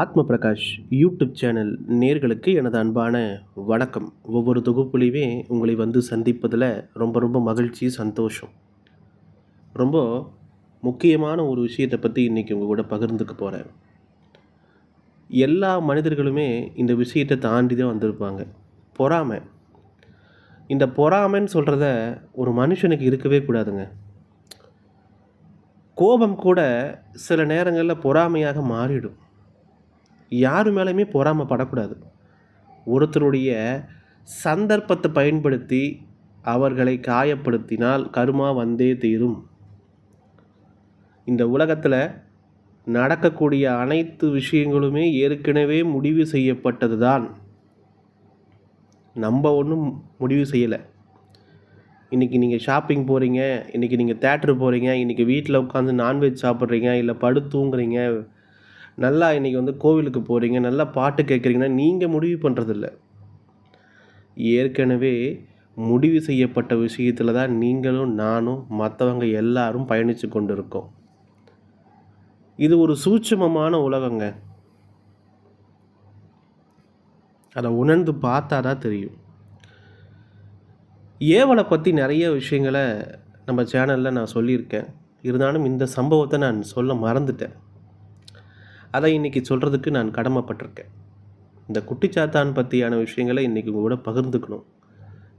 ஆத்ம Prakash YouTube channel நேர்களுக்கு எனது அன்பான வணக்கம். ஒவ்வொரு தொகுப்புலையுமே உங்களை வந்து சந்திப்பதில் ரொம்ப ரொம்ப மகிழ்ச்சி சந்தோஷம். ரொம்ப முக்கியமான ஒரு விஷயத்தை பற்றி இன்றைக்கி உங்கள் கூட பகிர்ந்துக்க போகிறேன் எல்லா மனிதர்களுமே இந்த விஷயத்தை தாண்டி தான் வந்திருப்பாங்க. பொறாமை. இந்த பொறாமைன்னு சொல்கிறத ஒரு மனுஷனுக்கு இருக்கவே கூடாதுங்க. கோபம் கூட சில நேரங்களில் பொறாமையாக மாறிடும். யாரு மேலேயுமே பொறாமைப்படக்கூடாது ஒருத்தருடைய சந்தர்ப்பத்தை பயன்படுத்தி அவர்களை காயப்படுத்தினால் கருமா வந்தே தீரும். இந்த உலகத்தில் நடக்கக்கூடிய அனைத்து விஷயங்களுமே ஏற்கனவே முடிவு செய்யப்பட்டது தான் நம்ம ஒன்றும் முடிவு செய்யலை. இன்றைக்கி நீங்கள் ஷாப்பிங் போகிறீங்க இன்றைக்கி நீங்கள் தேட்டர் போகிறீங்க இன்றைக்கி வீட்டில் உட்காந்து நான்வெஜ் சாப்பிட்றீங்க இல்லை படு தூங்குறீங்க நல்லா இன்றைக்கி வந்து கோவிலுக்கு போகிறீங்க நல்லா பாட்டு கேட்குறீங்கன்னா நீங்கள் முடிவு பண்ணுறதில்ல ஏற்கனவே முடிவு செய்யப்பட்ட விஷயத்தில் தான் நீங்களும் நானும் மற்றவங்க எல்லாரும் பயணித்து கொண்டு இருக்கோம் இது ஒரு சூட்சுமமான உலகங்க. அதை உணர்ந்து பார்த்தா தான் தெரியும். ஏவலை பற்றி நிறைய விஷயங்களை நம்ம சேனலில் நான் சொல்லியிருக்கேன். இருந்தாலும் இந்த சம்பவத்தை நான் சொல்ல மறந்துட்டேன். அதை இன்றைக்கி சொல்கிறதுக்கு நான் கடமைப்பட்டிருக்கேன். இந்த குட்டிச்சாத்தான் பற்றியான விஷயங்களை இன்றைக்கி உங்க கூட பகிர்ந்துக்கணும்.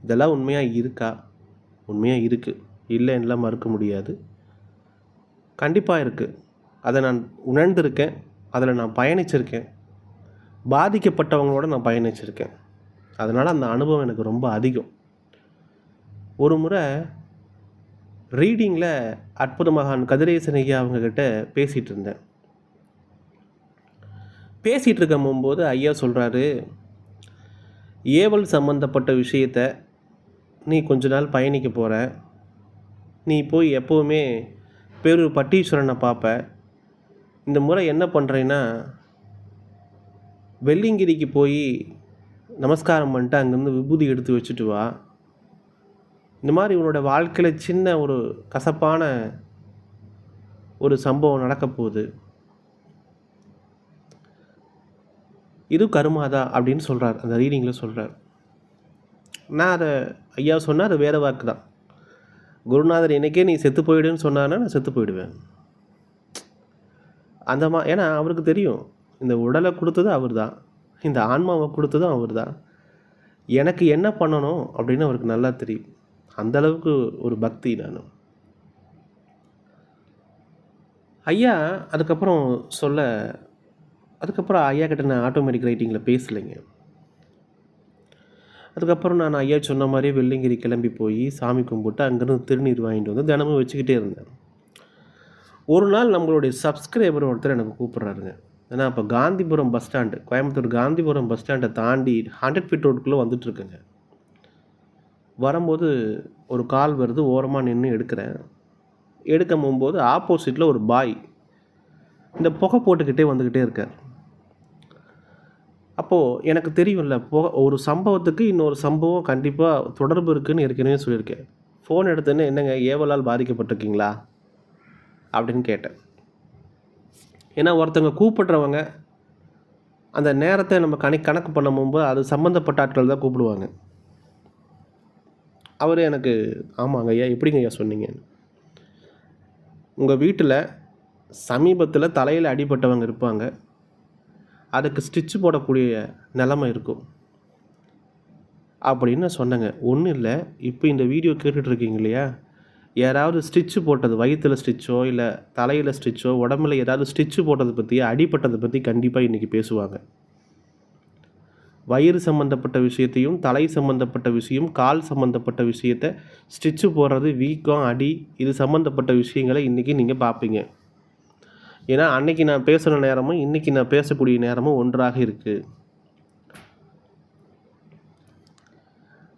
இதெல்லாம் உண்மையாக இருக்கா? உண்மையாக இருக்குது இல்லைன்னுலாம் மறுக்க முடியாது? கண்டிப்பாக இருக்குது அதை நான் உணர்ந்திருக்கேன். அதில் நான் பயணிச்சிருக்கேன். பாதிக்கப்பட்டவங்களோட நான் பயணிச்சிருக்கேன். அதனால் அந்த அனுபவம் எனக்கு ரொம்ப அதிகம். ஒரு முறை ரீடிங்கில் அற்புத மகான் கதிரேசன் ஐயா அவங்கக்கிட்ட பேசிகிட்டு இருந்தேன். பேசிகிட்டு இருக்கும்போது ஐயா சொல்கிறாரு ஏவல் சம்மந்தப்பட்ட விஷயத்த நீ கொஞ்ச நாள் பயணிக்க போகிற நீ போய் எப்போவுமே பேரு பட்டீஸ்வரனை பார்ப்ப இந்த முறை என்ன பண்ணுறேன்னா வெள்ளிங்கிரிக்கு போய் நமஸ்காரம் பண்ணிட்டு அங்கேருந்து விபூதி எடுத்து வச்சுட்டு வா. இந்த மாதிரி உன்னோட வாழ்க்கையில் சின்ன ஒரு கசப்பான ஒரு சம்பவம் நடக்க போகுது இது கருமாதா அப்படின்னு சொல்கிறார் அந்த ரீடிங்கில் சொல்கிறார் நான் அதை ஐயா சொன்னால் அது வேறு வாக்கு தான். குருநாதர் எனக்கே நீ செத்து போயிடுன்னு சொன்னான்னா நான் செத்து போயிடுவேன். அந்த மா ஏன்னா அவருக்கு தெரியும் இந்த உடலை கொடுத்தது அவர் தான். இந்த ஆன்மாவை கொடுத்ததும் அவர் தான். எனக்கு என்ன பண்ணணும் அப்படின்னு அவருக்கு நல்லா தெரியும். அந்த அளவுக்கு ஒரு பக்தி நான். ஐயா அதுக்கப்புறம் சொல்ல அதுக்கப்புறம் ஐயா கிட்ட நான் ஆட்டோமேட்டிக் ரைட்டிங்கில் பேசலைங்க. அதுக்கப்புறம் நான் ஐயா சொன்ன மாதிரியே வெள்ளிங்கிரி கிளம்பி போய் சாமி கும்பிட்டு அங்கேருந்து திருநீர் வாங்கிட்டு வந்து தினமும் வச்சுக்கிட்டே இருந்தேன். ஒரு நாள் நம்மளுடைய சப்ஸ்கிரைபர் ஒருத்தர் எனக்கு கூப்பிட்றாருங்க. ஏன்னா அப்போ Gandhipuram bus stand Coimbatore Gandhipuram bus ஸ்டாண்டை தாண்டி ஹண்ட்ரட் ஃபீட் ரோடுக்குள்ளே வந்துட்டுருக்குங்க. வரும்போது ஒரு கால் வருது ஓரமாக நின்று எடுக்கிறேன். எடுக்க போகும்போது ஆப்போசிட்டில் ஒரு பாய் இந்த புகை போட்டுக்கிட்டே வந்துக்கிட்டே இருக்கார். அப்போது எனக்கு தெரியும்ல புகை ஒரு சம்பவத்துக்கு இன்னொரு சம்பவம் கண்டிப்பாக தொடர்பு இருக்குதுன்னு ஏற்கனவே சொல்லியிருக்கேன். ஃபோன் எடுத்தோன்னே என்னங்க ஏவலால் பாதிக்கப்பட்டிருக்கீங்களா? அப்படின்னு கேட்டேன். ஏன்னா ஒருத்தவங்க கூப்பிடுறவங்க அந்த நேரத்தை நம்ம கணி கணக்கு பண்ணும்போது அது சம்மந்தப்பட்ட ஆட்கள் தான் கூப்பிடுவாங்க. அவர் எனக்கு ஆமாங்க ஐயா எப்படிங்க ஐயா சொன்னீங்க? உங்கள் வீட்டில் சமீபத்தில் தலையில் அடிபட்டவங்க இருப்பாங்க. அதுக்கு ஸ்டிச்சு போடக்கூடிய நிலமை இருக்கும். அப்படின்னு சொன்னேங்க. ஒன்றும் இல்லை. இப்போ இந்த வீடியோ கேட்டுட்ருக்கீங்க இல்லையா? யாராவது ஸ்டிச்சு போட்டது வயிற்றில் ஸ்டிச்சோ இல்லை தலையில் ஸ்டிச்சோ உடம்புல ஏதாவது ஸ்டிச்சு போட்டதை பற்றி அடிப்பட்டதை பற்றி கண்டிப்பாக இன்றைக்கி பேசுவாங்க. வயிறு சம்மந்தப்பட்ட விஷயத்தையும் தலை சம்மந்தப்பட்ட விஷயம் கால் சம்மந்தப்பட்ட விஷயத்தை ஸ்டிச்சு போடுறது வீக்கம் அடி இது சம்மந்தப்பட்ட விஷயங்களை இன்றைக்கி நீங்கள் பார்ப்பீங்க ஏன்னா அன்னைக்கு நான் பேசுகிற நேரமும் இன்றைக்கி நான் பேசக்கூடிய நேரமும் ஒன்றாக இருக்குது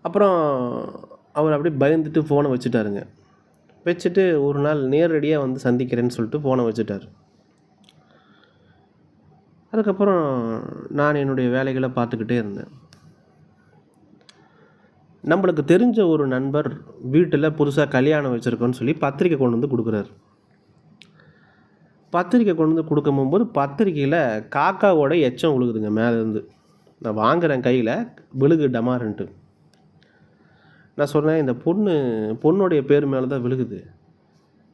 அப்புறம் அவர் அப்படியே பயந்துட்டு ஃபோனை வச்சுட்டாருங்க. வச்சுட்டு ஒரு நாள் நேரடியாக வந்து சந்திக்கிறேன்னு சொல்லிட்டு ஃபோனை வச்சுட்டார். அதுக்கப்புறம் நான் என்னுடைய வேலைகளை பார்த்துக்கிட்டே இருந்தேன். நம்மளுக்கு தெரிஞ்ச ஒரு நண்பர் வீட்டில் புதுசாக கல்யாணம் வச்சுருக்கோன்னு சொல்லி பத்திரிக்கை கொண்டு வந்து கொடுக்குறாரு. பத்திரிக்கை கொண்டு வந்து கொடுக்க போகும்போது பத்திரிக்கையில் காக்காவோட எச்சம் விழுகுதுங்க மேலேருந்து. நான் வாங்குறேன் கையில் விழுகு டமாருன்ட்டு. நான் சொன்னேன் இந்த பொண்ணு பொண்ணுடைய பேர் மேலே தான் விழுகுது.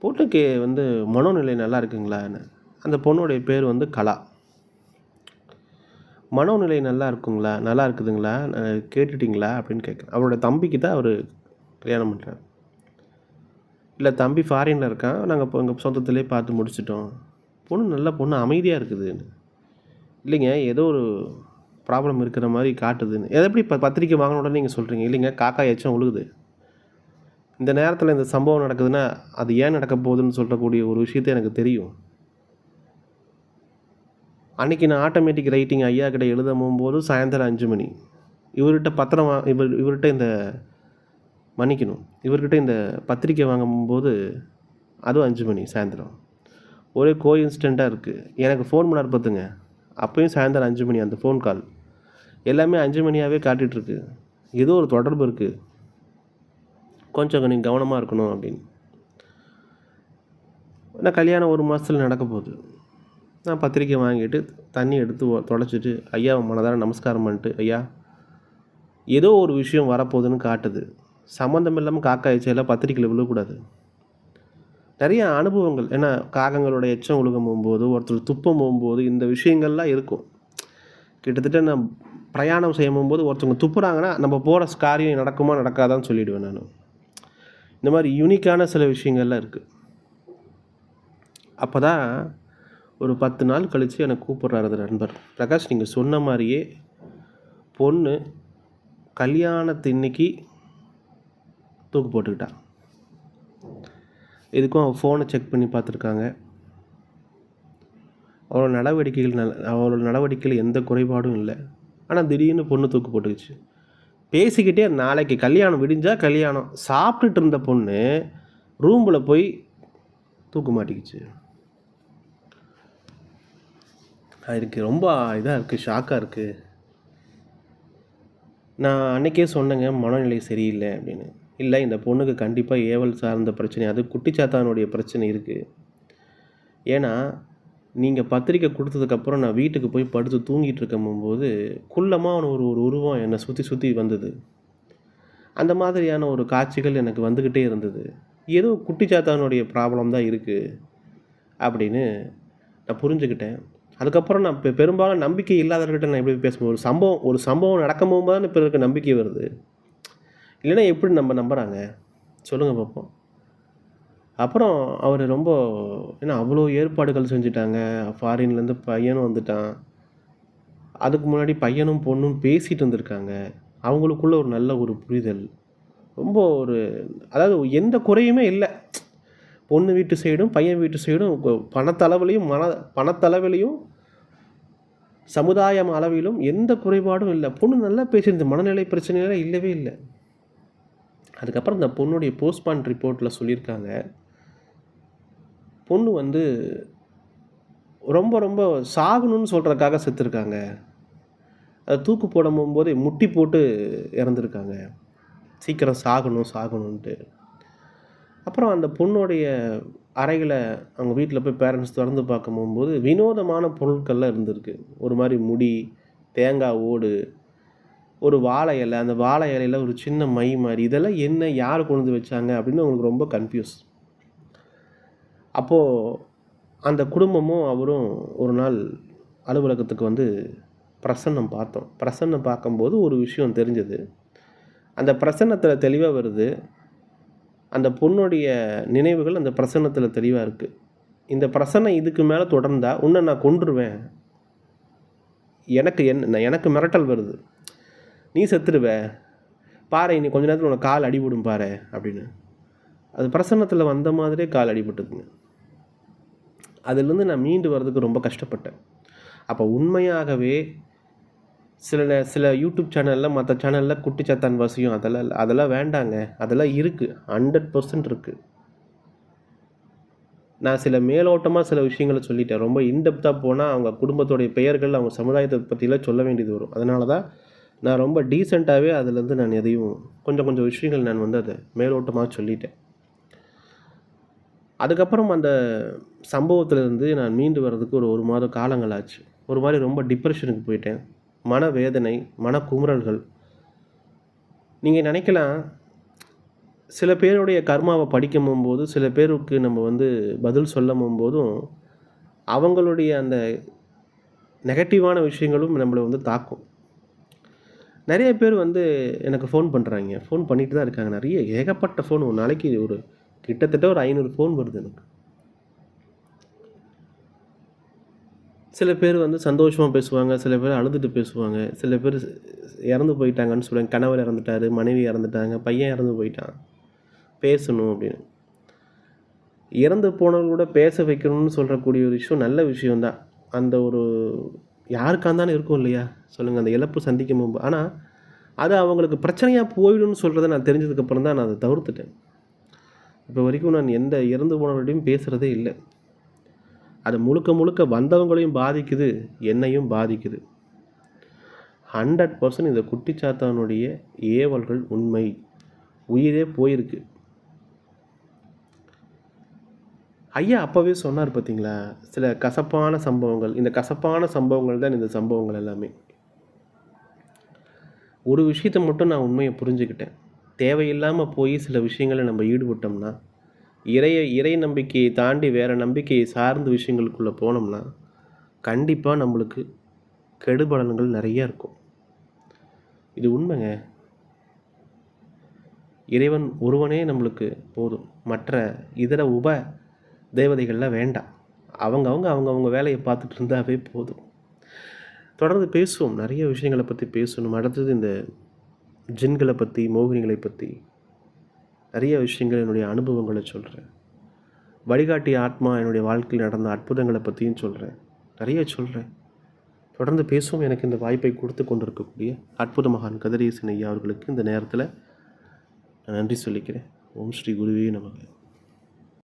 பொண்ணுக்கு வந்து மனோநிலை நல்லா இருக்குங்களான்னு அந்த பொண்ணுடைய பேர் வந்து கலா. மனோநிலை நல்லா இருக்குங்களா? நல்லா இருக்குதுங்களா? கேட்டுட்டிங்களா? அப்படின்னு கேட்குறேன் அவரோட தம்பிக்கு தான் அவர் கல்யாணம் பண்ணுறாரு இல்லை தம்பி ஃபாரினில் இருக்கான். நாங்கள் இப்போ எங்கள் சொந்தத்திலே பார்த்து முடிச்சிட்டோம். பொண்ணு நல்ல பொண்ணு அமைதியாக இருக்குதுன்னு. இல்லைங்க ஏதோ ஒரு ப்ராப்ளம் இருக்கிற மாதிரி காட்டுதுன்னு. எதை எப்படி இப்போ பத்திரிக்கை வாங்கின உடனே நீங்கள் சொல்கிறீங்க இல்லைங்க காக்கா எச்சம் உழுகுது. இந்த நேரத்தில் இந்த சம்பவம் நடக்குதுன்னா அது ஏன் நடக்க போகுதுன்னு சொல்லக்கூடிய ஒரு விஷயத்த எனக்கு தெரியும். அன்றைக்கி நான் ஆட்டோமேட்டிக் ரைட்டிங் ஐயா கிட்ட எழுத போகும்போது சாயந்தரம் அஞ்சு மணி. இவர்கிட்ட பத்திரம் வா இவர் இவர்கிட்ட இந்த மன்னிக்கணும். இவர்கிட்ட இந்த பத்திரிக்கை வாங்கும்போது அதுவும் அஞ்சு மணி சாயந்தரம். ஒரே கோ இன்ஸ்டண்ட்டாக இருக்குது எனக்கு ஃபோன் பண்ணார் பார்த்துங்க. அப்போயும் சாயந்தரம் அஞ்சு மணி அந்த ஃபோன் கால் எல்லாமே அஞ்சு மணியாகவே காட்டிகிட்ருக்கு ஏதோ ஒரு தொடர்பு இருக்குது கொஞ்சம் நீங்கள் கவனமாக இருக்கணும் அப்படின்னு. நான் கல்யாணம் ஒரு மாதத்தில் நடக்க போகுது. நான் பத்திரிக்கை வாங்கிட்டு தண்ணி எடுத்து ஒ- தொடச்சிட்டு ஐயா மனதார நமஸ்காரம் பண்ணிட்டு ஐயா ஏதோ ஒரு விஷயம் வரப்போகுதுன்னு காட்டுது. சம்மந்தம் இல்லாமல் காக்கா எச்சையெல்லாம் பத்திரிக்கையில் விழக்கூடாது. நிறைய அனுபவங்கள். ஏன்னா காகங்களோட எச்சம் உலகம் போகும்போது ஒருத்தர் துப்பம் போகும்போது இந்த விஷயங்கள்லாம் இருக்கும். கிட்டத்தட்ட நான் பிரயாணம் செய்யும் போகும்போது ஒருத்தவங்க துப்புறாங்கன்னா நம்ம போகிற காரியம் நடக்குமா நடக்காதான்னு சொல்லிவிடுவேன் நான். இந்த மாதிரி யூனிக்கான சில விஷயங்கள்லாம் இருக்குது அப்போ தான் ஒரு பத்து நாள் கழித்து எனக்கு கூப்பிட்றாரு அந்த நண்பர். பிரகாஷ் நீங்கள் சொன்ன மாதிரியே பொண்ணு கல்யாணத்து இன்னைக்கு தூக்கு போட்டுக்கிட்டா இதுக்கும் அவள் ஃபோனை செக் பண்ணி பார்த்துருக்காங்க. அவளோட நடவடிக்கைகள் நல் அவளோட நடவடிக்கையில் எந்த குறைபாடும் இல்லை. ஆனால் திடீர்னு பொண்ணு தூக்கு போட்டுக்குச்சு. பேசிக்கிட்டே நாளைக்கு கல்யாணம் விடிஞ்சால் கல்யாணம். சாப்பிட்டுட்டு இருந்த பொண்ணு ரூமில் போய் தூக்கு மாட்டிக்கிச்சு. அதுக்கு ரொம்ப இதாக இருக்குது ஷாக்காக இருக்குது நான் அன்னைக்கே சொன்னேங்க மனநிலை சரியில்லை அப்படின்னு. இல்லை இந்த பொண்ணுக்கு கண்டிப்பாக ஏவல் சார்ந்த பிரச்சனை. அது குட்டிச்சாத்தானுடைய பிரச்சனை இருக்குது ஏன்னா நீங்கள் பத்திரிக்கை கொடுத்ததுக்கப்புறம் நான் வீட்டுக்கு போய் படுத்து தூங்கிட்டு இருக்கும்போது குள்ளமாக ஒரு ஒரு உருவம் என்னை சுற்றி சுற்றி வந்தது. அந்த மாதிரியான ஒரு காட்சிகள் எனக்கு வந்துக்கிட்டே இருந்தது. ஏதோ குட்டிச்சாத்தானுடைய ப்ராப்ளம் தான் இருக்குது அப்படின்னு நான் புரிஞ்சுக்கிட்டேன். அதுக்கப்புறம் நான் பெரும்பாலும் நம்பிக்கை இல்லாதவர்கிட்ட நான் எப்படி பேசுவேன் ஒரு சம்பவம் ஒரு சம்பவம் நடக்கும் போது தான் பிறருக்கு நம்பிக்கை வருது. இல்லைன்னா எப்படி நம்ம நம்புகிறாங்க சொல்லுங்கள் பார்ப்போம் அப்புறம் அவர் ரொம்ப ஏன்னா அவ்வளோ ஏற்பாடுகள் செஞ்சுட்டாங்க. ஃபாரின்லேருந்து பையனும் வந்துட்டான். அதுக்கு முன்னாடி பையனும் பொண்ணும் பேசிகிட்டு இருந்திருக்காங்க. அவங்களுக்குள்ள ஒரு நல்ல ஒரு புரிதல். ரொம்ப ஒரு அதாவது எந்த குறையுமே இல்லை. பொண்ணு வீட்டு சைடும் பையன் வீட்டு சைடும் பணத்தளவுலேயும் பணத்தளவிலையும் மன பணத்தளவிலையும் சமுதாயம் அளவிலும் எந்த குறைபாடும் இல்லை. பொண்ணு நல்லா பேசியிருந்த மனநிலை பிரச்சனையெல்லாம் இல்லவே இல்லை. அதுக்கப்புறம் இந்த பொண்ணுடைய போஸ்ட்மார்ட்டம் ரிப்போர்ட்டில் சொல்லியிருக்காங்க. பொண்ணு வந்து ரொம்ப ரொம்ப சாகணும்னு சொல்கிறதுக்காக செத்துருக்காங்க. அதை தூக்கு போடும் போதே முட்டி போட்டு இறந்துருக்காங்க. சீக்கிரம் சாகணும் சாகணுன்ட்டு அப்புறம் அந்த பொண்ணுடைய அறைகளை அவங்க வீட்டில் போய் பேரண்ட்ஸ் திறந்து பார்க்கும் போகும்போது வினோதமான பொருட்கள்லாம் இருந்திருக்கு. ஒரு மாதிரி முடி தேங்காய் ஓடு ஒரு வாழை இலை அந்த வாழை இலையில ஒரு சின்ன மை மாதிரி இதெல்லாம் என்ன யார் கொண்டு வந்து வச்சாங்க அப்படின்னு அவங்களுக்கு ரொம்ப கன்ஃபியூஸ் அப்போது அந்த குடும்பமும் அவரும் ஒரு நாள் அலுவலகத்துக்கு வந்து பிரசன்னம் பார்த்தோம். பிரசன்னம் பார்க்கும்போது ஒரு விஷயம் தெரிஞ்சது. அந்த பிரசன்னத்தில் தெளிவாக வருது அந்த பொண்ணுடைய நினைவுகள் அந்த பிரசன்னத்தில் தெளிவாக இருக்குது இந்த பிரசன்னம் இதுக்கு மேலே தொடர்ந்தால் உன்னை நான் கொண்டுருவேன் எனக்கு என்ன எனக்கு மிரட்டல் வருது. நீ செத்துடுவ. பாரு இனி கொஞ்ச நேரத்தில் உனக்கு கால் அடிபடும் பாரு அப்படின்னு. அது பிரசன்னத்தில் வந்த மாதிரியே கால் அடிபட்டுதுங்க. அதுலேருந்து நான் மீண்டு வர்றதுக்கு ரொம்ப கஷ்டப்பட்டேன். அப்போ உண்மையாகவே சில சில யூடியூப் சேனலில் மற்ற சேனலில் குட்டிச்சாத்தான் வசியம் அதெல்லாம் அதெல்லாம் வேண்டாங்க. அதெல்லாம் இருக்குது ஹண்ட்ரட் பர்சன்ட் இருக்குது நான் சில மேலோட்டமாக சில விஷயங்களை சொல்லிட்டேன். ரொம்ப இன்டெப்த்தாக போனால் அவங்க குடும்பத்தோடைய பெயர்கள் அவங்க சமுதாயத்தை பற்றிலாம் சொல்ல வேண்டியது வரும். அதனால தான் நான் ரொம்ப டீசெண்டாகவே அதுலேருந்து நான் எதையும் கொஞ்சம் கொஞ்சம் விஷயங்கள் நான் வந்து அதை மேலோட்டமாக சொல்லிட்டேன். அதுக்கப்புறம் அந்த சம்பவத்திலேருந்து நான் மீண்டு வர்றதுக்கு ஒரு ஒரு மாத காலங்கள் ஆச்சு ஒரு மாதிரி ரொம்ப டிப்ரெஷனுக்கு போயிட்டேன். மனவேதனை மனக்குமுறல்கள். நீங்கள் நினைக்கலாம் சில பேருடைய கர்மாவை படிக்கும் போது சில பேருக்கு நம்ம வந்து பதில் சொல்லும் போதும் அவங்களுடைய அந்த நெகட்டிவான விஷயங்களும் நம்மளை வந்து தாக்கும். நிறைய பேர் வந்து எனக்கு ஃபோன் பண்ணுறாங்க ஃபோன் பண்ணிட்டு தான் இருக்காங்க. நிறைய ஏகப்பட்ட ஃபோன் ஒரு நாளைக்கு ஒரு கிட்டத்தட்ட ஒரு ஐநூறு ஃபோன் வருது எனக்கு. சில பேர் வந்து சந்தோஷமாக பேசுவாங்க. சில பேர் அழுதுட்டு பேசுவாங்க. சில பேர் இறந்து போயிட்டாங்கன்னு சொல்லுவாங்க. கணவர் இறந்துட்டாரு மனைவி இறந்துட்டாங்க பையன் இறந்து போயிட்டான். பேசணும் அப்படின்னு. இறந்து போனவங்களோட பேச வைக்கணும்னு சொல்கிறக்கூடிய ஒரு விஷயம் நல்ல விஷயம்தான். அந்த ஒரு யாருக்காக இருந்தாலும் இருக்கும் இல்லையா? சொல்லுங்கள் அந்த இழப்பு சந்திக்கும் போது ஆனால் அது அவங்களுக்கு பிரச்சனையாக போயிடும்னு சொல்கிறத நான் தெரிஞ்சதுக்கப்புறம் தான் நான் அதை தவிர்த்துட்டேன். இப்போ வரைக்கும் நான் எந்த இறந்து போனவர்களையும் பேசுகிறதே இல்லை. அது முழுக்க முழுக்க வந்தவங்களையும் பாதிக்குது என்னையும் பாதிக்குது. ஹண்ட்ரட் பர்சன்ட் இந்த குட்டிச்சாத்தானுடைய ஏவல்கள் உண்மை. உயிரே போயிருக்கு. ஐயா அப்போவே சொன்னார் பார்த்தீங்களா சில கசப்பான சம்பவங்கள். இந்த கசப்பான சம்பவங்கள் தான் இந்த சம்பவங்கள் எல்லாமே. ஒரு விஷயத்தை மட்டும் நான் உண்மையை புரிஞ்சுக்கிட்டேன். தேவையில்லாமல் போய் சில விஷயங்களை நம்ம ஈடுபட்டோம்னா இறைய இறை நம்பிக்கையை தாண்டி வேறு நம்பிக்கையை சார்ந்த விஷயங்களுக்குள்ளே போனோம்னா கண்டிப்பாக நம்மளுக்கு கெடுபலன்கள் நிறைய இருக்கும். இது உண்மைங்க. இறைவன் ஒருவனே நம்மளுக்கு போதும். மற்ற இதர உப தேவதைகள்லாம் வேண்டாம். அவங்கவுங்க அவங்கவுங்க வேலையை பார்த்துட்டு இருந்தாவே போதும். தொடர்ந்து பேசுவோம். நிறைய விஷயங்களை பற்றி பேசணும். அடுத்தது இந்த ஜின்களை பற்றி மோகினிகளை பற்றி நிறைய விஷயங்கள் என்னுடைய அனுபவங்களை சொல்கிறேன் வழிகாட்டி ஆத்மா என்னுடைய வாழ்க்கையில் நடந்த அற்புதங்களை பற்றியும் சொல்கிறேன் நிறைய சொல்கிறேன் தொடர்ந்து பேசுவோம். எனக்கு இந்த வாய்ப்பை கொடுத்து கொண்டிருக்கக்கூடிய அற்புத மகான் கதிரேசன் ஐயா அவர்களுக்கு இந்த நேரத்தில் நான் நன்றி சொல்லிக்கிறேன். ஓம் ஸ்ரீ குருவே நமக்கு